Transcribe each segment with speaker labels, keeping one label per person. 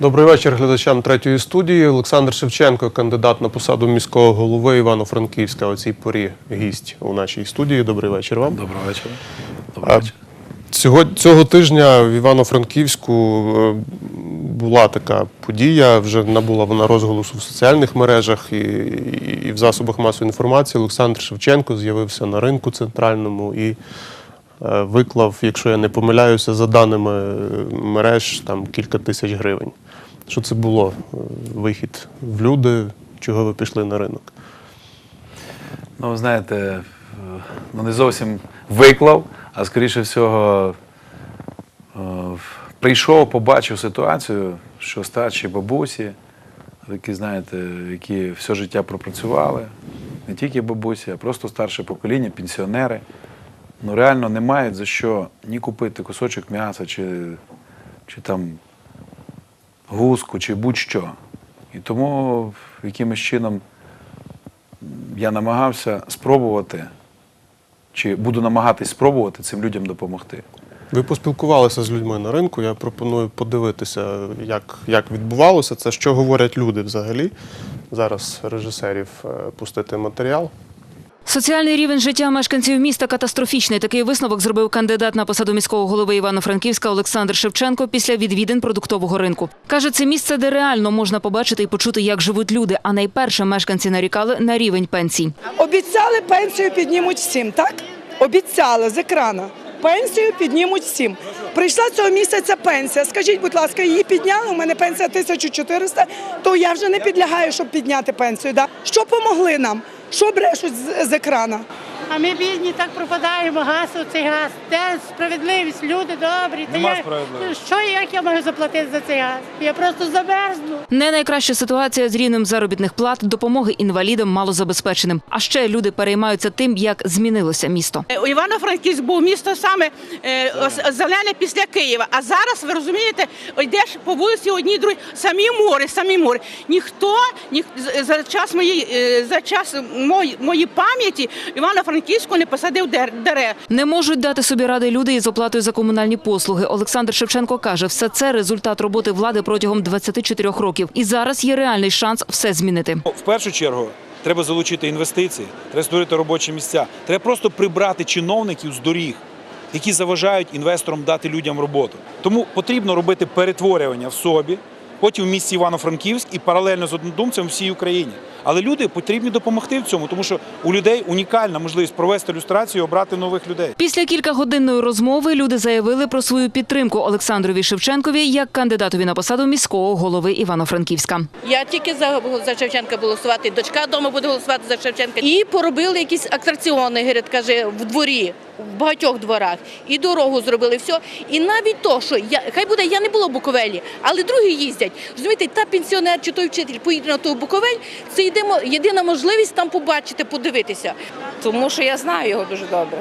Speaker 1: Добрий вечір глядачам третьої студії. Олександр Шевченко, кандидат на посаду міського голови Івано-Франківська. О цій порі гість у нашій студії. Добрий вечір вам.
Speaker 2: Доброго вечора.
Speaker 1: А,
Speaker 2: Доброго вечора.
Speaker 1: Цього, цього тижня в Івано-Франківську е, була така подія, вже набула вона розголосу в соціальних мережах і, і, і в засобах масової інформації. Олександр Шевченко з'явився на ринку центральному і виклав, якщо я не помиляюся, за даними е, мереж, там кілька тисяч гривень. Що це було? Е, Вихід в люди, чого ви пішли на ринок?
Speaker 2: Ну, знаєте, е, ну не зовсім виклав, а скоріше всього е, прийшов, побачив ситуацію, що старші бабусі, такі, знаєте, які все життя пропрацювали, не тільки бабусі, а просто старше покоління, пенсіонери. Ну, реально не мають за що ні купити кусочок м'яса, чи, чи там гуску, чи будь-що. І тому якимось чином я намагався спробувати, чи буду намагатись спробувати цим людям допомогти.
Speaker 1: Ви поспілкувалися з людьми на ринку. Я пропоную подивитися, як, як відбувалося це, що говорять люди взагалі. Зараз режисерів е, пустити матеріал.
Speaker 3: Соціальний рівень життя мешканців міста катастрофічний. Такий висновок зробив кандидат на посаду міського голови Івано-Франківська Олександр Шевченко після відвідин продуктового ринку. Каже, це місце, де реально можна побачити і почути, як живуть люди. А найперше мешканці нарікали на рівень пенсій.
Speaker 4: Обіцяли пенсію піднімуть всім, так? Обіцяли з екрана. Пенсію піднімуть всім. Прийшла цього місяця пенсія. Скажіть, будь ласка, її підняли? У мене пенсія 1400, то я вже не підлягаю, щоб підняти пенсію. Да? Що помогли нам? Що брешуть з, екрана?
Speaker 5: А ми бідні так пропадаємо, газ оцей газ. Де справедливість? Люди добрі.
Speaker 2: Нема
Speaker 5: я-
Speaker 2: справедливості.
Speaker 5: Що як я маю заплатити за цей газ? Я просто замерзну.
Speaker 3: Не найкраща ситуація з рівнем заробітних плат, допомоги інвалідам малозабезпеченим. А ще люди переймаються тим, як змінилося місто.
Speaker 6: У Івано-Франківськ був місто саме е, зелене після Києва. А зараз ви розумієте, йдеш по вулиці одні другі, самі мори, самі мори. Ніхто ні, за час моєї е, за час мої, моєї пам'яті Івано-Франківську не посадив дер- дерев.
Speaker 3: Не можуть дати собі ради люди із оплатою за комунальні послуги. Олександр Шевченко каже, все це результат роботи влади протягом 24 років. І зараз є реальний шанс все змінити.
Speaker 7: В першу чергу треба залучити інвестиції, треба створити робочі місця. Треба просто прибрати чиновників з доріг, які заважають інвесторам дати людям роботу. Тому потрібно робити перетворювання в собі, потім в місті Івано-Франківськ і паралельно з однодумцем всій Україні. Але люди потрібні допомогти в цьому, тому що у людей унікальна можливість провести люстрацію і обрати нових людей.
Speaker 3: Після кількагодинної розмови люди заявили про свою підтримку Олександрові Шевченкові як кандидатові на посаду міського голови Івано-Франківська.
Speaker 8: Я тільки за, за Шевченка голосувати. Дочка вдома буде голосувати за Шевченка. І поробили якісь атракціони, говорить, каже, в дворі, в багатьох дворах. І дорогу зробили все. І навіть то, що я хай буде, я не була в Буковелі, але другі їздять. Розумієте, та пенсіонер чи той вчитель поїде на ту Буковель. Це єдина, можливість там побачити, подивитися.
Speaker 9: Тому що я знаю його дуже добре.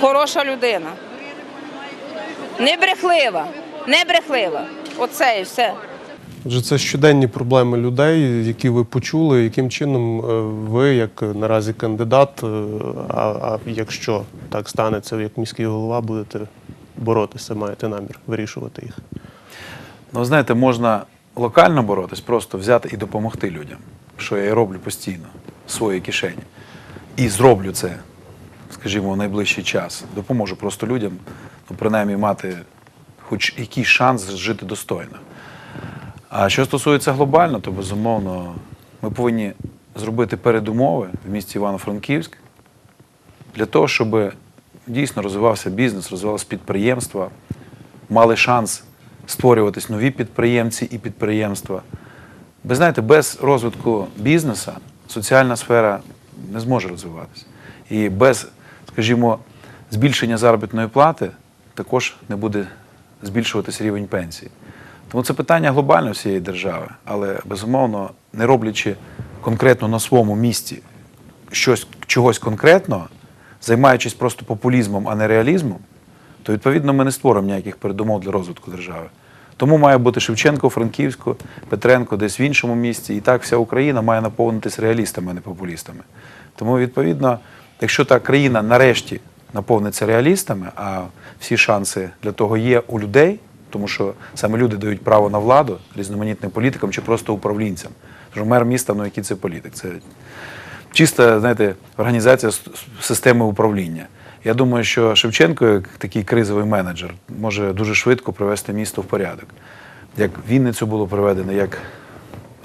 Speaker 9: Хороша людина. Не брехлива. Не брехлива. Оце і все.
Speaker 1: Отже, це щоденні проблеми людей, які ви почули. Яким чином е, ви, як наразі кандидат, е, а, а якщо так станеться, як міський голова, будете боротися, маєте намір вирішувати їх?
Speaker 2: Ну, знаєте, можна локально боротись, просто взяти і допомогти людям, що я і роблю постійно в своїй кишені. І зроблю це, скажімо, в найближчий час. Допоможу просто людям, ну, принаймні, мати хоч якийсь шанс жити достойно. А що стосується глобально, то безумовно ми повинні зробити передумови в місті Івано-Франківськ для того, щоб дійсно розвивався бізнес, розвивалося підприємства, мали шанс створюватись нові підприємці і підприємства. Ви знаєте, без розвитку бізнесу соціальна сфера не зможе розвиватися. І без, скажімо, збільшення заробітної плати також не буде збільшуватися рівень пенсії. Тому це питання глобально всієї держави, але безумовно, не роблячи конкретно на своєму місці щось чогось конкретного, займаючись просто популізмом, а не реалізмом, то відповідно ми не створимо ніяких передумов для розвитку держави. Тому має бути Шевченко, Франківську, Петренко десь в іншому місці. І так вся Україна має наповнитись реалістами, а не популістами. Тому, відповідно, якщо та країна нарешті наповниться реалістами, а всі шанси для того є у людей, тому що саме люди дають право на владу різноманітним політикам чи просто управлінцям. Що мер міста, ну який це політик? Це чиста, знаєте, організація системи управління. Я думаю, що Шевченко, як такий кризовий менеджер, може дуже швидко привести місто в порядок. Як Вінницю було приведено, як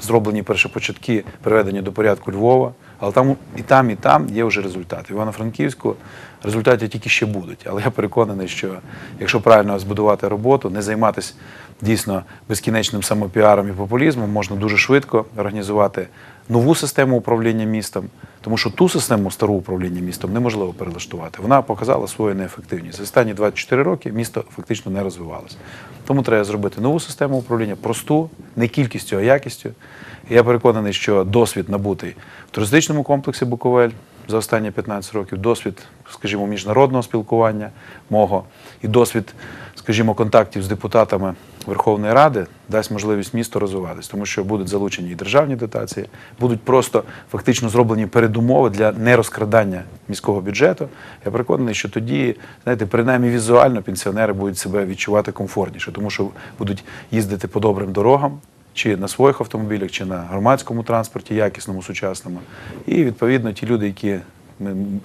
Speaker 2: зроблені першопочатки приведення до порядку Львова, але там і там, і там є вже результати. В Івано-Франківську результати тільки ще будуть. Але я переконаний, що якщо правильно збудувати роботу, не займатися дійсно безкінечним самопіаром і популізмом, можна дуже швидко організувати нову систему управління містом, тому що ту систему стару управління містом неможливо перелаштувати. Вона показала свою неефективність. За останні 24 роки місто фактично не розвивалося. Тому треба зробити нову систему управління, просту, не кількістю, а якістю. Я переконаний, що досвід набутий в туристичному комплексі Буковель за останні 15 років, досвід, скажімо, міжнародного спілкування мого і досвід, скажімо, контактів з депутатами Верховної Ради дасть можливість місту розвиватись, тому що будуть залучені і державні дотації, будуть просто фактично зроблені передумови для нерозкрадання міського бюджету. Я переконаний, що тоді, знаєте, принаймні візуально пенсіонери будуть себе відчувати комфортніше, тому що будуть їздити по добрим дорогам. Чи на своїх автомобілях, чи на громадському транспорті, якісному, сучасному. І відповідно ті люди, які,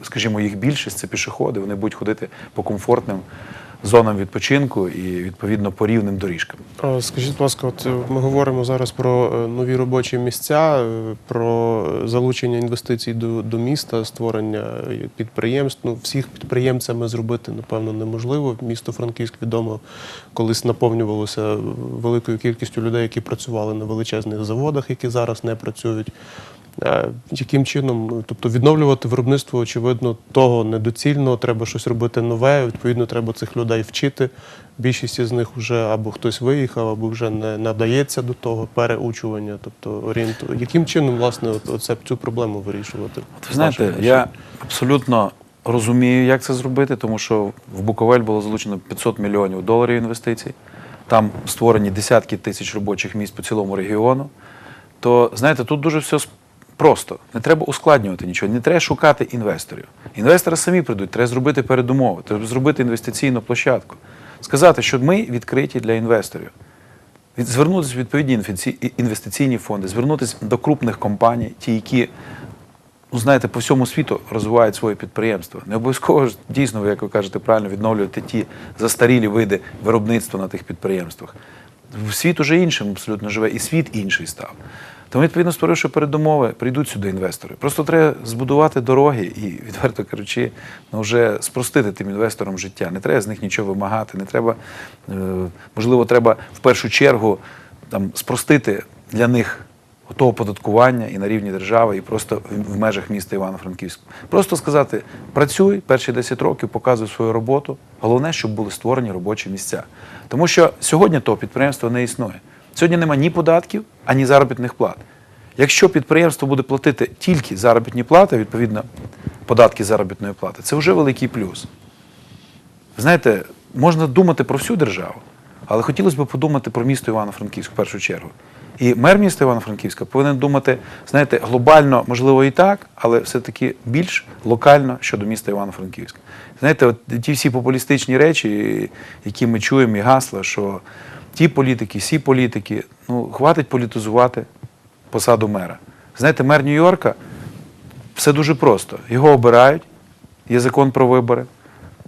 Speaker 2: скажімо, їх більшість це пішоходи, вони будуть ходити по комфортним зонам відпочинку і відповідно по рівним доріжкам.
Speaker 1: Скажіть, будь ласка, от е, ми говоримо зараз про е, нові робочі місця, е, про залучення інвестицій до, до міста, створення е, підприємств. Ну, всіх підприємцями зробити, напевно, неможливо. Місто Франківськ відомо колись наповнювалося великою кількістю людей, які працювали на величезних заводах, які зараз не працюють. Яким чином, тобто відновлювати виробництво, очевидно, того недоцільно, треба щось робити нове, відповідно, треба цих людей вчити. Більшість із них вже або хтось виїхав, або вже не надається до того переучування, тобто орієнту. Яким чином, власне, оце, цю проблему вирішувати?
Speaker 2: От ви знаєте, я абсолютно розумію, як це зробити, тому що в Буковель було залучено 500 мільйонів доларів інвестицій. Там створені десятки тисяч робочих місць по цілому регіону. То знаєте, тут дуже все просто. Не треба ускладнювати нічого, не треба шукати інвесторів. Інвестори самі прийдуть, треба зробити передумови, треба зробити інвестиційну площадку. Сказати, що ми відкриті для інвесторів. Звернутися в відповідні інвестиційні фонди, звернутися до крупних компаній, ті, які ну, знаєте, по всьому світу розвивають своє підприємство. Не обов'язково ж дійсно, ви, як ви кажете, правильно відновлювати ті застарілі види виробництва на тих підприємствах. Світ уже іншим абсолютно живе, і світ інший став. Тому, відповідно, створивши передумови, прийдуть сюди інвестори. Просто треба збудувати дороги і, відверто кажучи, ну, вже спростити тим інвесторам життя. Не треба з них нічого вимагати, не треба, е, можливо, треба в першу чергу там, спростити для них того оподаткування і на рівні держави, і просто в- межах міста Івано-Франківська. Просто сказати: працюй перші 10 років, показуй свою роботу. Головне, щоб були створені робочі місця. Тому що сьогодні того підприємства не існує. Сьогодні немає ні податків, ані заробітних плат. Якщо підприємство буде платити тільки заробітні плати, відповідно, податки заробітної плати, це вже великий плюс. Знаєте, можна думати про всю державу, але хотілося б подумати про місто Івано-Франківськ в першу чергу. І мер міста Івано-Франківська повинен думати, знаєте, глобально, можливо, і так, але все-таки більш локально щодо міста Івано-Франківська. Знаєте, от ті всі популістичні речі, які ми чуємо, і гасла, що ті політики, сі політики, ну, хватить політизувати посаду мера. Знаєте, мер Нью-Йорка все дуже просто. Його обирають, є закон про вибори,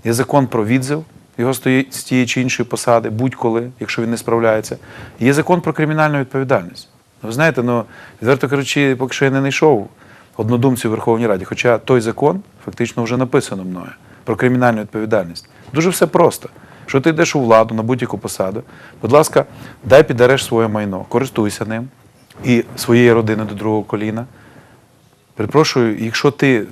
Speaker 2: є закон про відзив його з з тієї чи іншої посади, будь-коли, якщо він не справляється. Є закон про кримінальну відповідальність. Ви знаєте, ну, відверто кажучи, поки що я не знайшов однодумців у Верховній Раді, хоча той закон фактично вже написано мною про кримінальну відповідальність. Дуже все просто. Що ти йдеш у владу на будь-яку посаду, будь ласка, дай під своє майно, користуйся ним і своєї родини до другого коліна. Перепрошую, якщо ти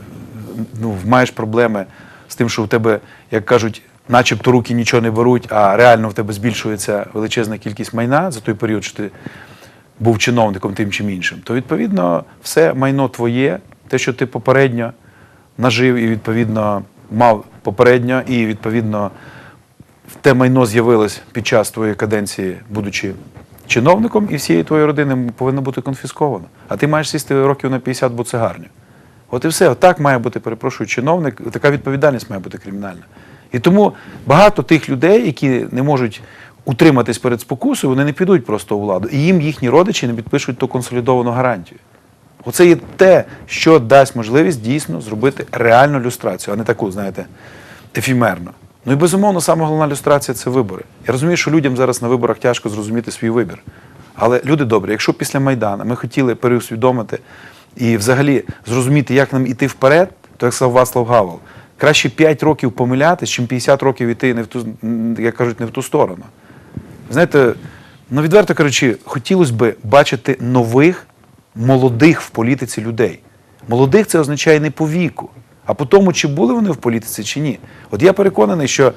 Speaker 2: ну, маєш проблеми з тим, що в тебе, як кажуть, начебто руки нічого не беруть, а реально в тебе збільшується величезна кількість майна за той період, що ти був чиновником тим чим іншим, то відповідно все майно твоє, те, що ти попередньо нажив і відповідно мав попередньо, і відповідно те майно з'явилось під час твоєї каденції, будучи чиновником, і всієї твоєї родини повинно бути конфісковано. А ти маєш сісти років на 50 буцегарню. От і все. Отак має бути, перепрошую, чиновник, така відповідальність має бути кримінальна. І тому багато тих людей, які не можуть утриматись перед спокусою, вони не підуть просто у владу. І їм їхні родичі не підпишуть ту консолідовану гарантію. Оце є те, що дасть можливість дійсно зробити реальну люстрацію, а не таку, знаєте, ефімерну. Ну і безумовно, саме головна люстрація це вибори. Я розумію, що людям зараз на виборах тяжко зрозуміти свій вибір. Але люди добрі, якщо після Майдану ми хотіли переусвідомити і взагалі зрозуміти, як нам іти вперед, то як сказав Вацлав Гавел, краще 5 років помилятись, чим 50 років іти не в ту, як кажуть, не в ту сторону. Знаєте, ну відверто кажучи, хотілося б бачити нових, молодих в політиці людей. Молодих це означає не по віку, а по тому, чи були вони в політиці, чи ні. От я переконаний, що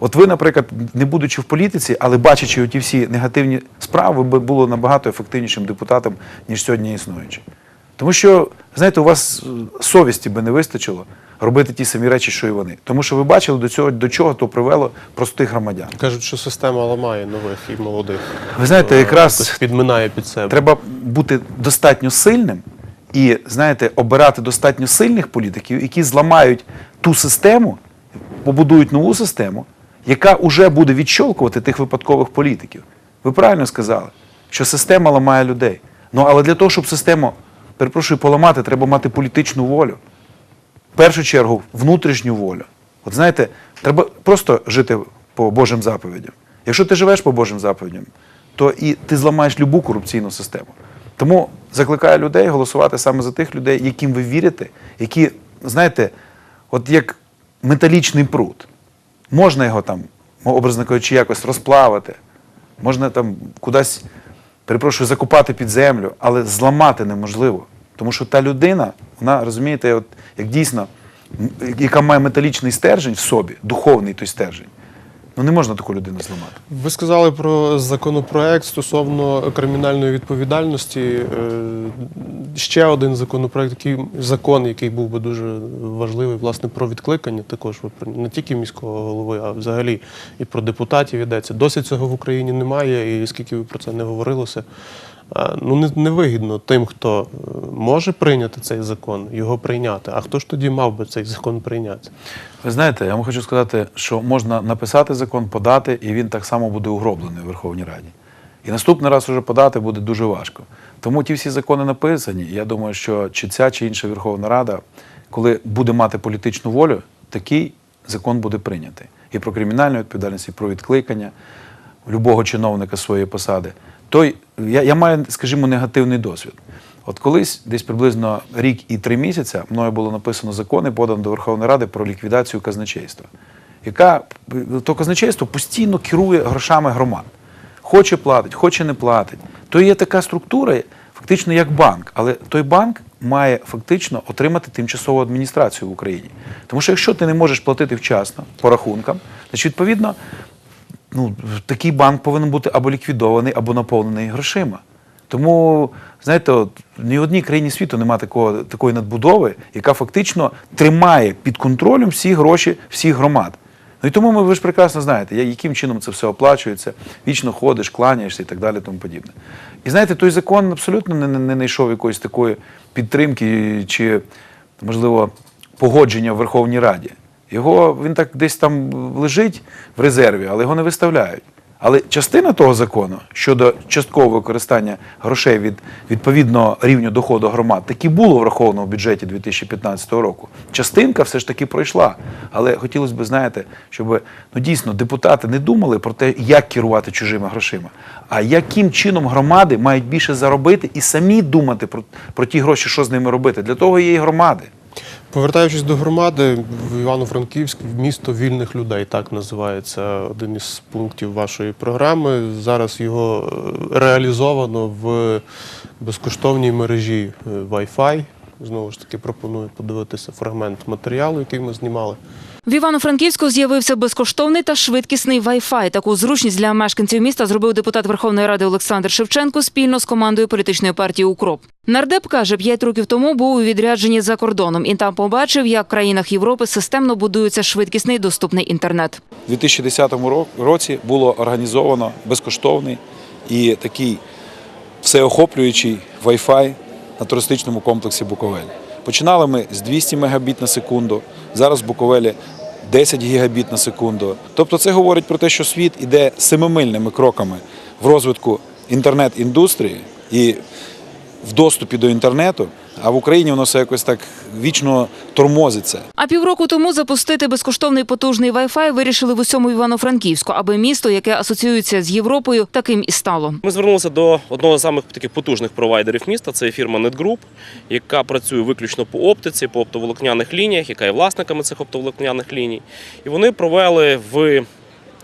Speaker 2: от ви, наприклад, не будучи в політиці, але бачачи оті всі негативні справи, ви б були набагато ефективнішим депутатом, ніж сьогодні існуючи. Тому що, знаєте, у вас е, совісті би не вистачило робити ті самі речі, що і вони. Тому що ви бачили до цього, до чого то привело простих громадян.
Speaker 1: Кажуть, що система ламає нових і молодих.
Speaker 2: Ви знаєте,
Speaker 1: Е,
Speaker 2: якраз
Speaker 1: підминає під себе.
Speaker 2: Треба бути достатньо сильним і, знаєте, обирати достатньо сильних політиків, які зламають ту систему, побудують нову систему, яка вже буде відщолкувати тих випадкових політиків. Ви правильно сказали, що система ламає людей. Ну але для того, щоб систему, перепрошую, поламати, треба мати політичну волю. В першу чергу, внутрішню волю. От знаєте, треба просто жити по Божим заповідям. Якщо ти живеш по Божим заповідям, то і ти зламаєш любу корупційну систему. Тому закликаю людей голосувати саме за тих людей, яким ви вірите, які, знаєте, от як металічний пруд. Можна його там, образно кажучи, якось розплавити, можна там кудись, перепрошую, закопати під землю, але зламати неможливо. Тому що та людина, вона, розумієте, от, як дійсно, яка має металічний стержень в собі, духовний той стержень, ну не можна таку людину зламати.
Speaker 1: Ви сказали про законопроект стосовно кримінальної відповідальності. Е, Ще один законопроект, який закон, який був би дуже важливий, власне, про відкликання. Також не тільки міського голови, а взагалі і про депутатів йдеться. Досі цього в Україні немає, і скільки ви про це не говорилося. Ну, невигідно тим, хто е, може прийняти цей закон, його прийняти. А хто ж тоді мав би цей закон прийняти?
Speaker 2: Ви знаєте, я вам хочу сказати, що можна написати закон, подати, і він так само буде угроблений у Верховній Раді. І наступний раз уже подати буде дуже важко. Тому ті всі закони написані. Я думаю, що чи ця, чи інша Верховна Рада, коли буде мати політичну волю, такий закон буде прийнятий. І про кримінальну відповідальність, і про відкликання любого чиновника своєї посади. Той, я, я маю, скажімо, негативний досвід. От колись, десь приблизно рік і три місяці, мною було написано закон і подано до Верховної Ради про ліквідацію казначейства, яка то казначейство постійно керує грошами громад. Хоче платить, хоче не платить. То є така структура, фактично як банк, але той банк має фактично отримати тимчасову адміністрацію в Україні. Тому що якщо ти не можеш платити вчасно по рахункам, значить відповідно ну, такий банк повинен бути або ліквідований, або наповнений грошима. Тому, знаєте, от, ні в одній країні світу немає такого, такої надбудови, яка фактично тримає під контролем всі гроші всіх громад. Ну і тому ми, ви ж прекрасно знаєте, яким чином це все оплачується, вічно ходиш, кланяєшся і так далі, тому подібне. І знаєте, той закон абсолютно не, не, не знайшов якоїсь такої підтримки чи, можливо, погодження в Верховній Раді. Його він так десь там лежить в резерві, але його не виставляють. Але частина того закону щодо часткового використання грошей від відповідного рівню доходу громад таки було враховано в бюджеті 2015 року. Частинка все ж таки пройшла. Але хотілося б, знаєте, щоб ну дійсно депутати не думали про те, як керувати чужими грошима, а яким чином громади мають більше заробити і самі думати про, про ті гроші, що з ними робити. Для того є і громади.
Speaker 1: Повертаючись до громади, в Івано-Франківськ місто вільних людей, так називається один із пунктів вашої програми. Зараз його е, реалізовано в безкоштовній мережі е, Wi-Fi. Знову ж таки, пропоную подивитися фрагмент матеріалу, який ми знімали.
Speaker 3: В Івано-Франківську з'явився безкоштовний та швидкісний Wi-Fi. Таку зручність для мешканців міста зробив депутат Верховної Ради Олександр Шевченко спільно з командою політичної партії Укроп. Нардеп каже, п'ять років тому був у відрядженні за кордоном і там побачив, як в країнах Європи системно будується швидкісний доступний інтернет.
Speaker 2: У 2010 ро- році було організовано безкоштовний і такий всеохоплюючий Wi-Fi на туристичному комплексі Буковель.
Speaker 7: Починали ми з 200 мегабіт на секунду, зараз в Буковелі 10 гігабіт на секунду. Тобто це говорить про те, що світ іде семимильними кроками в розвитку інтернет-індустрії і в доступі до інтернету, а в Україні воно все якось так вічно тормозиться.
Speaker 3: А півроку тому запустити безкоштовний потужний Wi-Fi вирішили в усьому Івано-Франківську, аби місто, яке асоціюється з Європою, таким і стало.
Speaker 10: Ми звернулися до одного з самих таких потужних провайдерів міста. Це фірма NetGroup, яка працює виключно по оптиці, по оптоволокняних лініях, яка є власниками цих оптоволокняних ліній. І вони провели в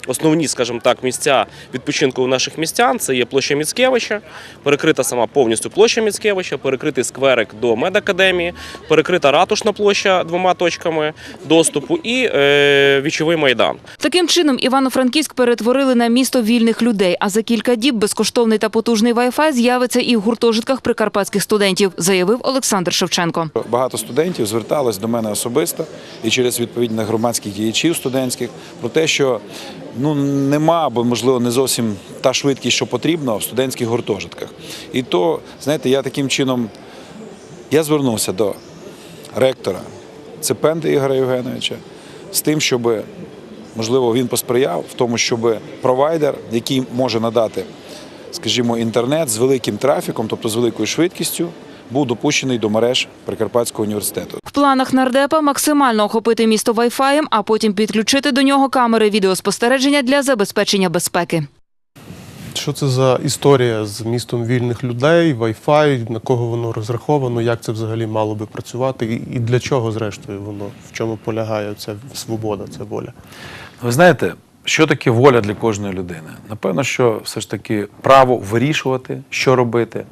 Speaker 10: основні, скажімо так, місця відпочинку у наших містян. Це є площа Міцкевича, перекрита сама повністю площа Міцкевича, перекритий скверик до медакадемії, перекрита ратушна площа двома точками доступу і е, вічовий майдан.
Speaker 3: Таким чином Івано-Франківськ перетворили на місто вільних людей. А за кілька діб безкоштовний та потужний Wi-Fi з'явиться і в гуртожитках прикарпатських студентів, заявив Олександр Шевченко.
Speaker 7: Багато студентів зверталось до мене особисто і через відповідних громадських діячів студентських про те, що ну нема або можливо не зовсім та швидкість, що потрібно в студентських гуртожитках. І то, знаєте, я таким чином я звернувся до ректора Цепенди Ігоря Євгеновича з тим, щоб можливо він посприяв в тому, щоб провайдер, який може надати, скажімо, інтернет з великим трафіком, тобто з великою швидкістю, був допущений до мереж Прикарпатського університету.
Speaker 3: В планах нардепа максимально охопити місто Wi-Fi, а потім підключити до нього камери відеоспостереження для забезпечення безпеки.
Speaker 1: Що це за історія з містом вільних людей, Wi-Fi, на кого воно розраховано, як це взагалі мало би працювати, і і для чого, зрештою, воно в чому полягає ця свобода, ця воля?
Speaker 2: Ви знаєте, що таке воля для кожної людини? Напевно, що все ж таки право вирішувати, що робити,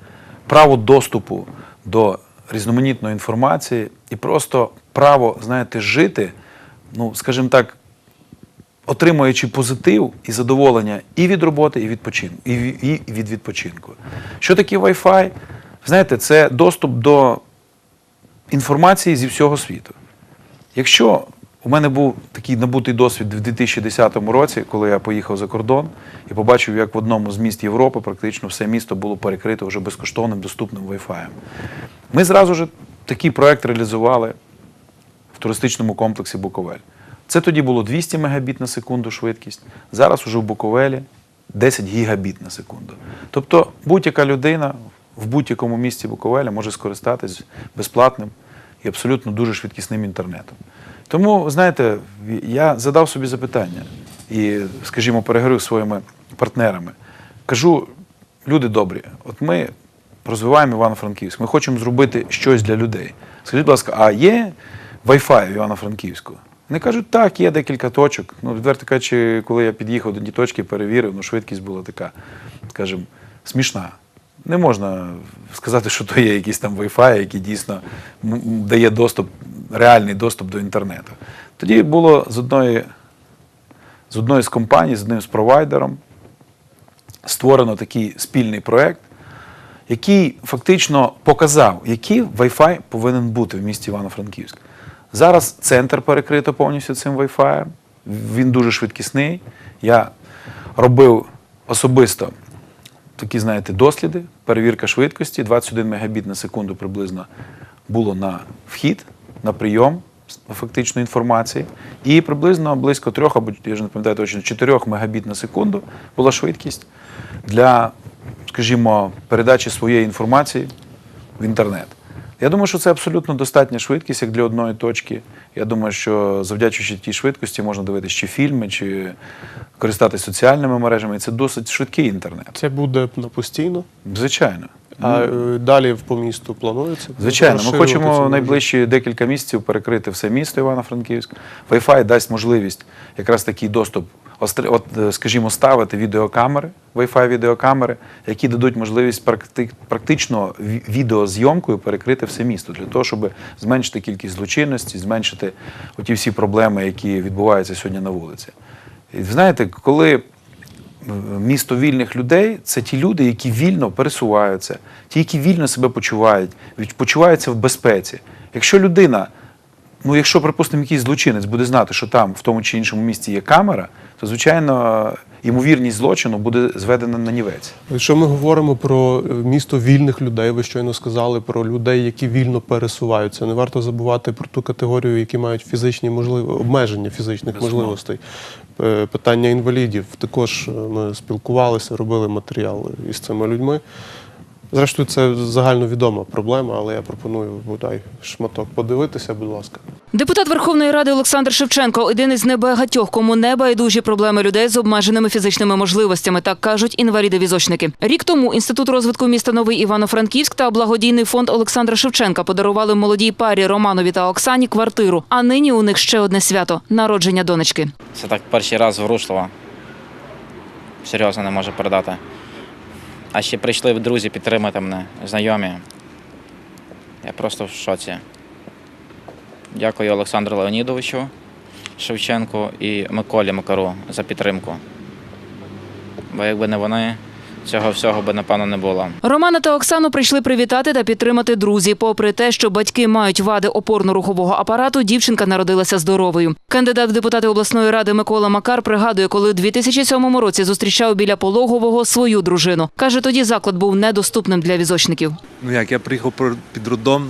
Speaker 2: право доступу до різноманітної інформації і просто право, знаєте, жити, ну, скажімо так, отримуючи позитив і задоволення і від роботи, і, відпочинку, і і від відпочинку. Що таке Wi-Fi? Знаєте, це доступ до інформації зі всього світу. Якщо у мене був такий набутий досвід в 2010 році, коли я поїхав за кордон і побачив, як в одному з міст Європи практично все місто було перекрито вже безкоштовним доступним Wi-Fi. Ми зразу ж такий проект реалізували в туристичному комплексі Буковель. Це тоді було 200 мегабіт на секунду швидкість. Зараз уже в Буковелі 10 гігабіт на секунду. Тобто будь-яка людина в будь-якому місті Буковеля може скористатись безплатним і абсолютно дуже швидкісним інтернетом. Тому, знаєте, я задав собі запитання і, скажімо, переговорив зі своїми партнерами. Кажу, люди добрі, от ми розвиваємо Івано-Франківськ, ми хочемо зробити щось для людей. Скажіть, будь ласка, а є Wi-Fi в Івано-Франківську? Вони кажуть, так, є декілька точок. Ну, відверто кажучи, коли я під'їхав до ті точки, перевірив, ну, швидкість була така, скажімо, смішна. Не можна сказати, що то є якийсь там Wi-Fi, який дійсно дає доступ, реальний доступ до інтернету. Тоді було з одної, з одної з компаній, з одним з провайдером створено такий спільний проект, який фактично показав, який Wi-Fi повинен бути в місті Івано-Франківськ. Зараз центр перекрито повністю цим Wi-Fi. Він дуже швидкісний. Я робив особисто такі, знаєте, досліди, перевірка швидкості, 21 мегабіт на секунду приблизно було на вхід, на прийом фактично інформації. І приблизно близько 3 або я вже не пам'ятаю точно 4 мегабіт на секунду була швидкість для, скажімо, передачі своєї інформації в інтернет. Я думаю, що це абсолютно достатня швидкість як для одної точки. Я думаю, що завдячуючи тій швидкості можна дивитися чи фільми, чи користатися соціальними мережами. І це досить швидкий інтернет.
Speaker 1: Це буде постійно,
Speaker 2: Звичайно.
Speaker 1: А е, далі по місту планується.
Speaker 2: Звичайно, ми
Speaker 1: розширювати цю
Speaker 2: хочемо
Speaker 1: мережу?
Speaker 2: найближчі декілька місяців перекрити все місто Івано-Франківськ. Wi-Fi дасть можливість якраз такий доступ, остр- от, е, скажімо, ставити відеокамери, Wi-Fi відеокамери, які дадуть можливість практи- практично ві- відеозйомкою перекрити все місто для того, щоб зменшити кількість злочинності, зменшити оті всі проблеми, які відбуваються сьогодні на вулиці. І знаєте, коли місто вільних людей це ті люди, які вільно пересуваються, ті, які вільно себе почувають, почуваються в безпеці. Якщо людина ну, якщо, припустимо, якийсь злочинець буде знати, що там в тому чи іншому місці є камера, то звичайно ймовірність злочину буде зведена на нівець.
Speaker 1: Якщо ми говоримо про е, місто вільних людей, ви щойно сказали про людей, які вільно пересуваються. Не варто забувати про ту категорію, які мають фізичні можливі обмеження фізичних
Speaker 2: Безумовно.
Speaker 1: можливостей. Е, Питання інвалідів. Також е, ми спілкувалися, робили матеріали із цими людьми. Зрештою, це загальновідома проблема, але я пропоную бодай шматок подивитися, будь ласка.
Speaker 3: Депутат Верховної Ради Олександр Шевченко один із небагатьох, кому не байдужі проблеми людей з обмеженими фізичними можливостями, так кажуть інваліди-візочники. Рік тому інститут розвитку міста Новий Івано-Франківськ та благодійний фонд Олександра Шевченка подарували молодій парі Романові та Оксані квартиру. А нині у них ще одне свято народження донечки.
Speaker 11: Це так перший раз зворушливо. Серйозно не можу передати. А ще прийшли друзі підтримати мене, знайомі. Я просто в шоці. Дякую Олександру Леонідовичу Шевченку і Миколі Макару за підтримку. Бо якби не вони, цього всього би напевно не було.
Speaker 3: Романа та Оксану прийшли привітати та підтримати друзі. Попри те, що батьки мають вади опорно-рухового апарату, дівчинка народилася здоровою. Кандидат в депутати обласної ради Микола Макар пригадує, коли у 2007 році зустрічав біля пологового свою дружину. Каже, тоді заклад був недоступним для візочників.
Speaker 12: Ну як, я приїхав під роддом,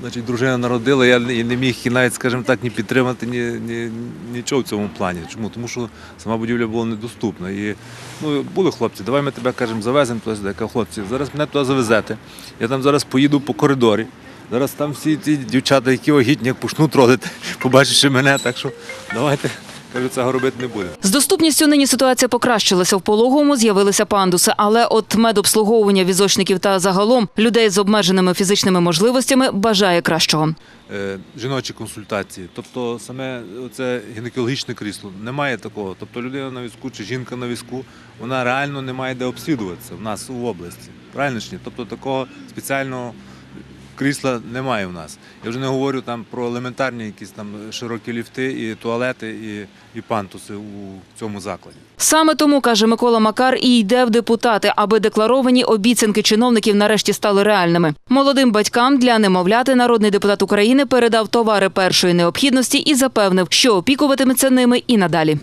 Speaker 12: значить, дружина народила, я не міг її навіть, скажімо так, ні підтримати, ні, ні, нічого в цьому плані. Чому? Тому що сама будівля була недоступна. І ну, були хлопці, давай ми тебе кажемо, завеземо туди. кажу, хлопці, зараз мене туди завезете. Я там зараз поїду по коридорі. Зараз там всі ці дівчата, які огітні, як почнуть родити, побачивши мене, так що давайте, кажу, цього робити не будемо.
Speaker 3: З доступністю нині ситуація покращилася. В пологовому з'явилися пандуси, але от медобслуговування візочників та загалом людей з обмеженими фізичними можливостями бажає кращого.
Speaker 12: е, жіночі консультації. Тобто саме це гінекологічне крісло. Немає такого. Тобто людина на візку чи жінка на візку, вона реально не має де обслідуватися в нас у області. Правильно ж ні? Тобто такого спеціального крісла немає в нас. Я вже не говорю там про елементарні якісь там широкі ліфти, і туалети, і, і пантуси у цьому закладі.
Speaker 3: Саме тому, каже Микола Макар, і йде в депутати, аби декларовані обіцянки чиновників нарешті стали реальними. Молодим батькам для немовляти народний депутат України передав товари першої необхідності і запевнив, що опікуватиметься ними і надалі.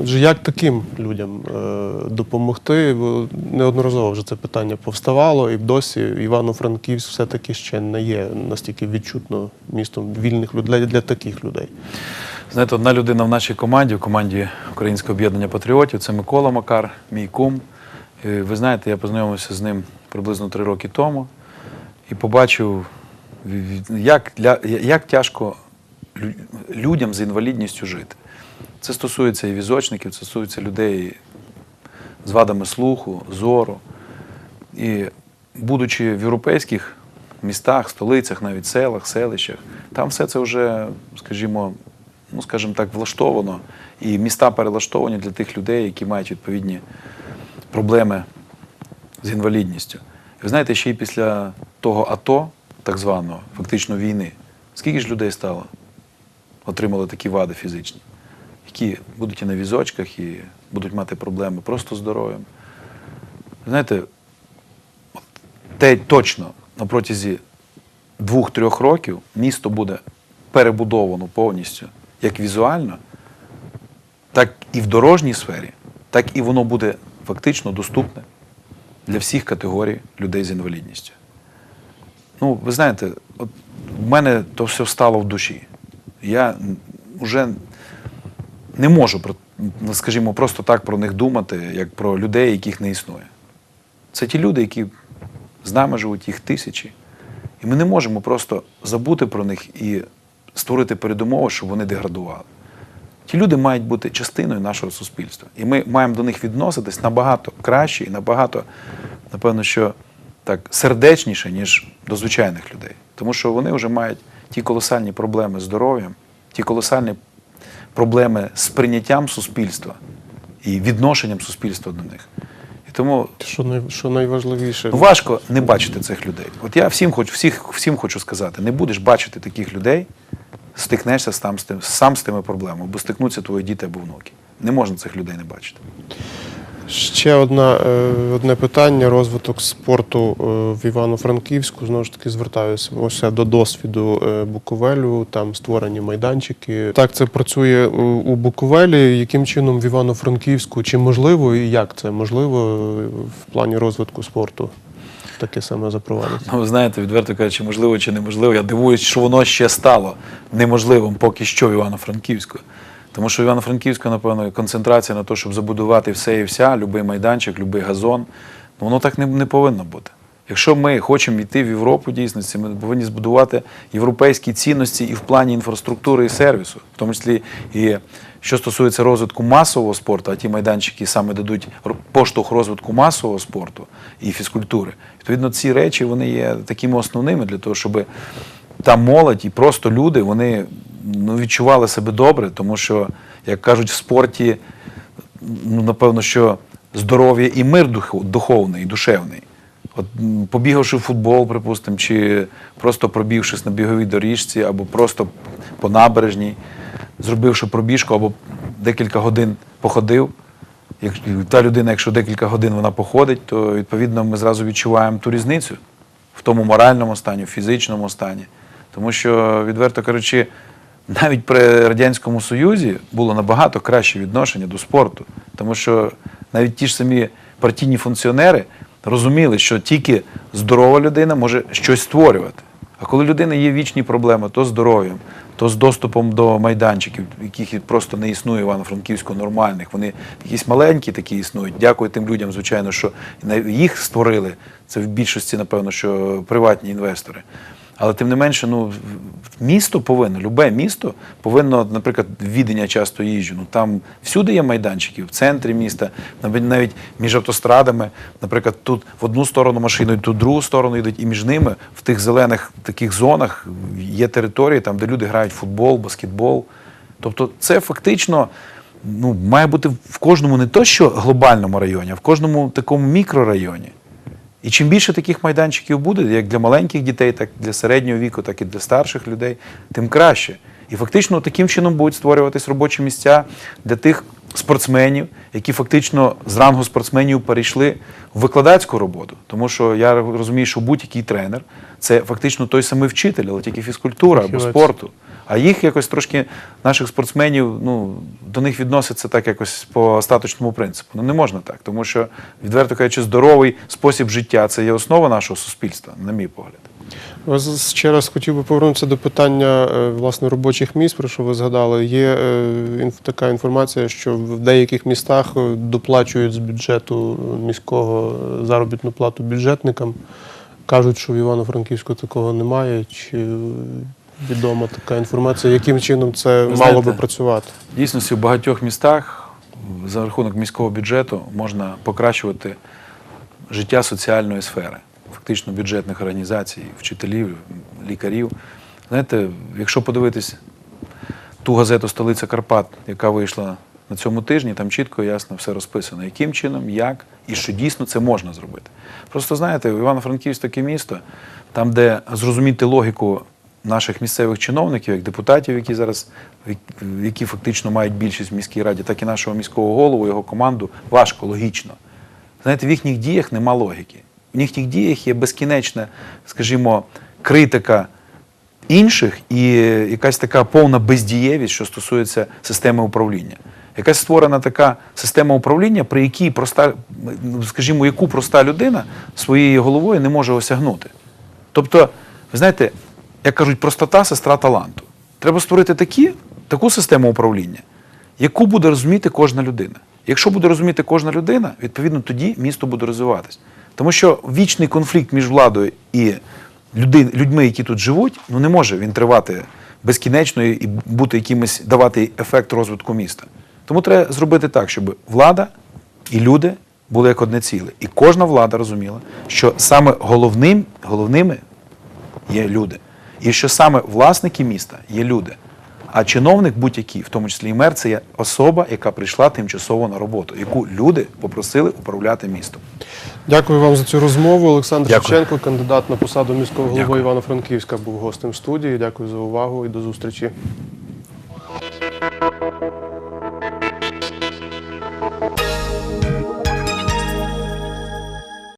Speaker 1: Отже, як таким людям е, допомогти? Неодноразово вже це питання повставало, і досі Івано-Франківськ все-таки ще не є настільки відчутно містом вільних людей для таких людей.
Speaker 2: Знаєте, одна людина в нашій команді, в команді Українського об'єднання патріотів, це Микола Макар, мій кум. Ви знаєте, я познайомився з ним приблизно три роки тому і побачив, як, як тяжко людям з інвалідністю жити. Це стосується і візочників, це стосується людей з вадами слуху, зору. І будучи в європейських містах, столицях, навіть селах, селищах, там все це вже, скажімо, ну скажімо так, влаштовано. І міста перелаштовані для тих людей, які мають відповідні проблеми з інвалідністю. І ви знаєте, ще й після того АТО, так званого, фактично війни, скільки ж людей стало, отримали такі вади фізичні, які будуть і на візочках, і будуть мати проблеми просто з здоров'ям. Знаєте, те точно на протязі двох-трьох років місто буде перебудовано повністю як візуально, так і в дорожній сфері, так і воно буде фактично доступне для всіх категорій людей з інвалідністю. Ну, ви знаєте, от в мене то все стало в душі. Я вже не можу, скажімо, просто так про них думати, як про людей, яких не існує. Це ті люди, які з нами живуть, їх тисячі. І ми не можемо просто забути про них і створити передумови, щоб вони деградували. Ті люди мають бути частиною нашого суспільства. І ми маємо до них відноситись набагато краще і набагато, напевно, що так сердечніше, ніж до звичайних людей. Тому що вони вже мають ті колосальні проблеми з здоров'ям, ті колосальні проблеми з прийняттям суспільства і відношенням суспільства до них. І тому
Speaker 1: Що, най, що найважливіше,
Speaker 2: Ну, важко не бачити цих людей. От я всім хочу, всіх, всім хочу сказати: не будеш бачити таких людей, стикнешся сам з, тим, сам з тими проблемами, бо стикнуться твої діти або внуки. Не можна цих людей не бачити.
Speaker 1: Ще одна, е, одне питання: розвиток спорту е, в Івано-Франківську. Знову ж таки, звертаюся до досвіду е, Буковелю, там створені майданчики. Так це працює у, Буковелі. Яким чином в Івано-Франківську? Чи можливо і як це можливо в плані розвитку спорту? Таке саме запровадити?
Speaker 2: Ну, ви знаєте, відверто кажучи, можливо чи неможливо. Я дивуюсь, що воно ще стало неможливим поки що в Івано-Франківську. Тому що в Івано-Франківську, напевно, концентрація на те, щоб забудувати все і вся, будь-який майданчик, будь-який газон, ну, воно так не, не повинно бути. Якщо ми хочемо йти в Європу дійсності, ми повинні збудувати європейські цінності і в плані інфраструктури і сервісу, в тому числі і що стосується розвитку масового спорту, а ті майданчики саме дадуть поштовх розвитку масового спорту і фізкультури. Відповідно, ці речі вони є такими основними для того, щоб та молодь і просто люди вони ну, відчували себе добре, тому що, як кажуть, в спорті, ну, напевно, що здоров'я і мир духовний і душевний. От побігавши в футбол, припустимо, чи просто пробігшись на біговій доріжці, або просто по набережній, зробивши пробіжку, або декілька годин походив. Як, та людина, якщо декілька годин вона походить, то відповідно ми зразу відчуваємо ту різницю в тому моральному стані, в фізичному стані. Тому що, відверто кажучи, навіть при Радянському Союзі було набагато краще відношення до спорту. Тому що навіть ті ж самі партійні функціонери розуміли, що тільки здорова людина може щось створювати. А коли людина є вічні проблеми, то з здоров'ям, то з доступом до майданчиків, яких просто не існує Івано-Франківську нормальних. Вони якісь маленькі такі існують. Дякую тим людям, звичайно, що їх створили. Це в більшості, напевно, що приватні інвестори. Але тим не менше, ну місто повинно, любе місто повинно, наприклад, відення часто їжджу. Ну там всюди є майданчики, в центрі міста, навіть навіть між автострадами. Наприклад, тут в одну сторону машину, тут в другу сторону йдуть, і між ними в тих зелених таких зонах є території, там, де люди грають футбол, баскетбол. Тобто, це фактично. Ну, має бути в кожному не то, що глобальному районі, а в кожному такому мікрорайоні. І чим більше таких майданчиків буде, як для маленьких дітей, так і для середнього віку, так і для старших людей, тим краще. І фактично таким чином будуть створюватись робочі місця для тих спортсменів, які фактично з рангу спортсменів перейшли в викладацьку роботу. Тому що я розумію, що будь-який тренер це фактично той самий вчитель, але тільки фізкультура або спорту. А їх якось трошки наших спортсменів, ну до них відносяться так якось по остаточному принципу. Ну не можна так, тому що відверто кажучи, здоровий спосіб життя це є основа нашого суспільства, на мій погляд.
Speaker 1: Ще раз хотів би повернутися до питання е, власне робочих місць, про що ви згадали. Є е, така інформація, що в деяких містах е, доплачують з бюджету міського заробітну плату бюджетникам. Кажуть, що в Івано-Франківську такого немає. Чи відома така інформація, яким чином це
Speaker 2: Ви
Speaker 1: мало
Speaker 2: знаєте,
Speaker 1: би працювати?
Speaker 2: Дійсності в багатьох містах за рахунок міського бюджету можна покращувати життя соціальної сфери, фактично бюджетних організацій, вчителів, лікарів. Знаєте, якщо подивитись ту газету Столиця Карпат, яка вийшла на цьому тижні, там чітко і ясно все розписано, яким чином, як і що дійсно це можна зробити. Просто знаєте, Івано-Франківськ таке місто, там, де зрозуміти логіку наших місцевих чиновників, як депутатів, які зараз які фактично мають більшість в міській раді, так і нашого міського голову, його команду, важко, логічно. Знаєте, в їхніх діях нема логіки. В їхніх діях є безкінечна, скажімо, критика інших і якась така повна бездієвість, що стосується системи управління. Якась створена така система управління, при якій проста, скажімо, яку проста людина своєю головою не може осягнути. Тобто, ви знаєте, як кажуть, простота сестра таланту. Треба створити такі, таку систему управління, яку буде розуміти кожна людина. Якщо буде розуміти кожна людина, відповідно тоді місто буде розвиватись. Тому що вічний конфлікт між владою і люди, людьми, які тут живуть, ну не може він тривати безкінечно і бути якимось давати ефект розвитку міста. Тому треба зробити так, щоб влада і люди були як одне ціле. І кожна влада розуміла, що саме головним, головними є люди. І що саме власники міста є люди. А чиновник будь-який, в тому числі і мер, це є особа, яка прийшла тимчасово на роботу, яку люди попросили управляти містом.
Speaker 1: Дякую вам за цю розмову. Олександр
Speaker 2: Дякую.
Speaker 1: Шевченко, кандидат на посаду міського голови
Speaker 2: Дякую.
Speaker 1: Івано-Франківська, був гостем студії. Дякую за увагу і до зустрічі.